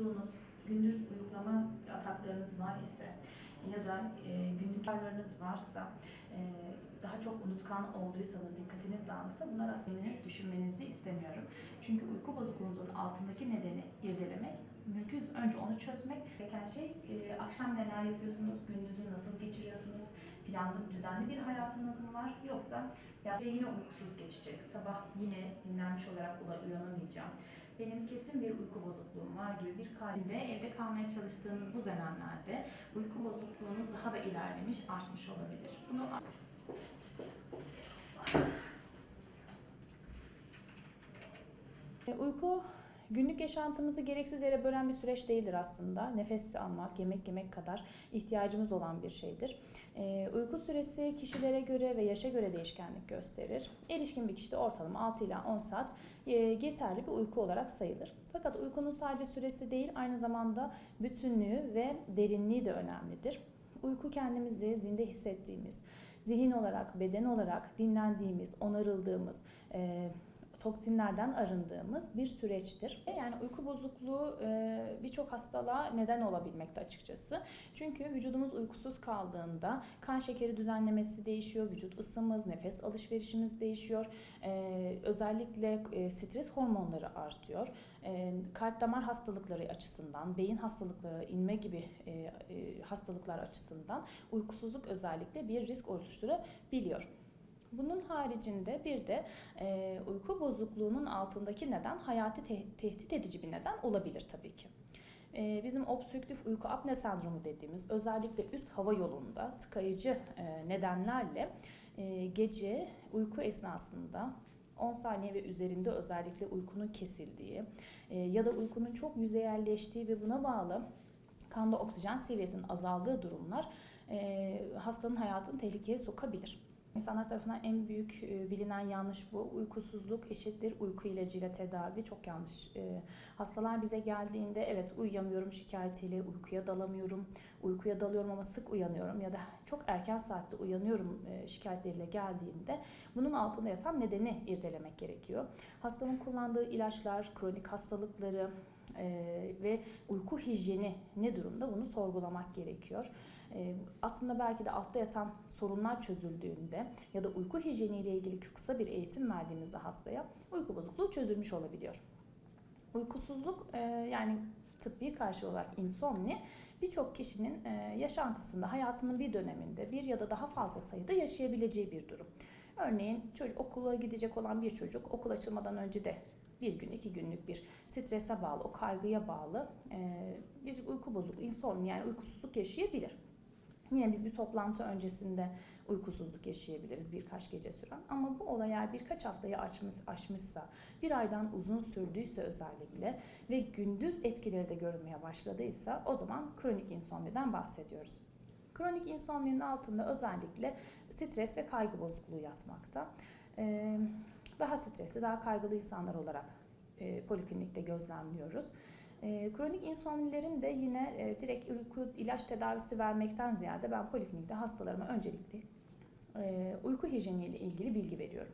bozukluğunuz, gündüz uyuklama ataklarınız var ise ya da e, günlük ağrılarınız varsa, e, daha çok unutkan olduysanız, dikkatiniz dağılırsa bunlar aslında düşünmenizi istemiyorum. Çünkü uyku bozukluğunuzun altındaki nedeni irdelemek, mümkünse önce onu çözmek. Gereken şey e, akşam neler yapıyorsunuz, gününüzü nasıl geçiriyorsunuz, planlı, düzenli bir hayatınız mı var yoksa ya yine uykusuz geçecek, sabah yine dinlenmiş olarak uyanamayacağım. Benim kesin bir uyku bozukluğum var gibi bir kalbinde evde kalmaya çalıştığınız bu dönemlerde uyku bozukluğunuz daha da ilerlemiş, artmış olabilir. Bunu E, Uyku günlük yaşantımızı gereksiz yere bölen bir süreç değildir aslında. Nefes almak, yemek yemek kadar ihtiyacımız olan bir şeydir. E, uyku süresi kişilere göre ve yaşa göre değişkenlik gösterir. Erişkin bir kişide ortalama 6 ila 10 saat e, yeterli bir uyku olarak sayılır. Fakat uykunun sadece süresi değil, aynı zamanda bütünlüğü ve derinliği de önemlidir. Uyku kendimizi zinde hissettiğimiz, zihin olarak, beden olarak dinlendiğimiz, onarıldığımız, e, toksinlerden arındığımız bir süreçtir. Yani uyku bozukluğu e, birçok hastalığa neden olabilmekte açıkçası. Çünkü vücudumuz uykusuz kaldığında kan şekeri düzenlemesi değişiyor, vücut ısımız, nefes alışverişimiz değişiyor. E, Özellikle e, stres hormonları artıyor. Kalp damar hastalıkları açısından, beyin hastalıkları, inme gibi hastalıklar açısından uykusuzluk özellikle bir risk oluşturabiliyor. Bunun haricinde bir de e, uyku bozukluğunun altındaki neden hayati te- tehdit edici bir neden olabilir tabii ki. E, bizim obstrüktif uyku apne sendromu dediğimiz özellikle üst hava yolunda tıkayıcı e, nedenlerle e, gece uyku esnasında 10 saniye ve üzerinde özellikle uykunun kesildiği e, ya da uykunun çok yüzeyelleştiği ve buna bağlı kanda oksijen seviyesinin azaldığı durumlar e, hastanın hayatını tehlikeye sokabilir. İnsanlar tarafından en büyük e, bilinen yanlış bu. Uykusuzluk eşittir uyku ilacıyla tedavi. Çok yanlış. E, Hastalar bize geldiğinde evet uyuyamıyorum şikayetiyle, uykuya dalamıyorum, uykuya dalıyorum ama sık uyanıyorum ya da çok erken saatte uyanıyorum e, şikayetleriyle geldiğinde bunun altında yatan nedeni irdelemek gerekiyor. Hastanın kullandığı ilaçlar, kronik hastalıkları e, ve uyku hijyeni ne durumda bunu sorgulamak gerekiyor. E, Aslında belki de altta yatan sorunlar çözüldüğünde ya da uyku hijyeniyle ilgili kısa bir eğitim verdiğimizde hastaya uyku bozukluğu çözülmüş olabiliyor. Uykusuzluk e, yani tıbbi karşılığı olarak insomni birçok kişinin e, yaşantısında hayatının bir döneminde bir ya da daha fazla sayıda yaşayabileceği bir durum. Örneğin çocuk, okula gidecek olan bir çocuk okul açılmadan önce de bir gün, iki günlük bir strese bağlı, o kaygıya bağlı e, bir uyku bozukluğu, insomni yani uykusuzluk yaşayabilir. Yine biz bir toplantı öncesinde uykusuzluk yaşayabiliriz birkaç gece süren. Ama bu olay eğer birkaç haftayı aşmış, aşmışsa, bir aydan uzun sürdüyse özellikle ve gündüz etkileri de görünmeye başladıysa o zaman kronik insomniden bahsediyoruz. Kronik insomninin altında özellikle stres ve kaygı bozukluğu yatmakta. Ee, Daha stresli, daha kaygılı insanlar olarak e, poliklinikte gözlemliyoruz. E, kronik insomnilerin de yine e, direkt uyku ilaç tedavisi vermekten ziyade ben poliklinikte hastalarıma öncelikle e, uyku hijyeniyle ilgili bilgi veriyorum.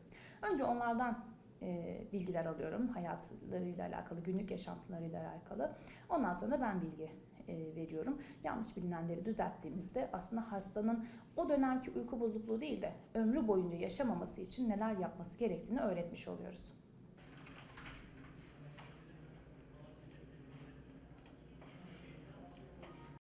Önce onlardan e, bilgiler alıyorum hayatlarıyla alakalı, günlük yaşantılarıyla alakalı. Ondan sonra da ben bilgi veriyorum. Yanlış bilinenleri düzelttiğimizde aslında hastanın o dönemki uyku bozukluğu değil de ömrü boyunca yaşamaması için neler yapması gerektiğini öğretmiş oluyoruz.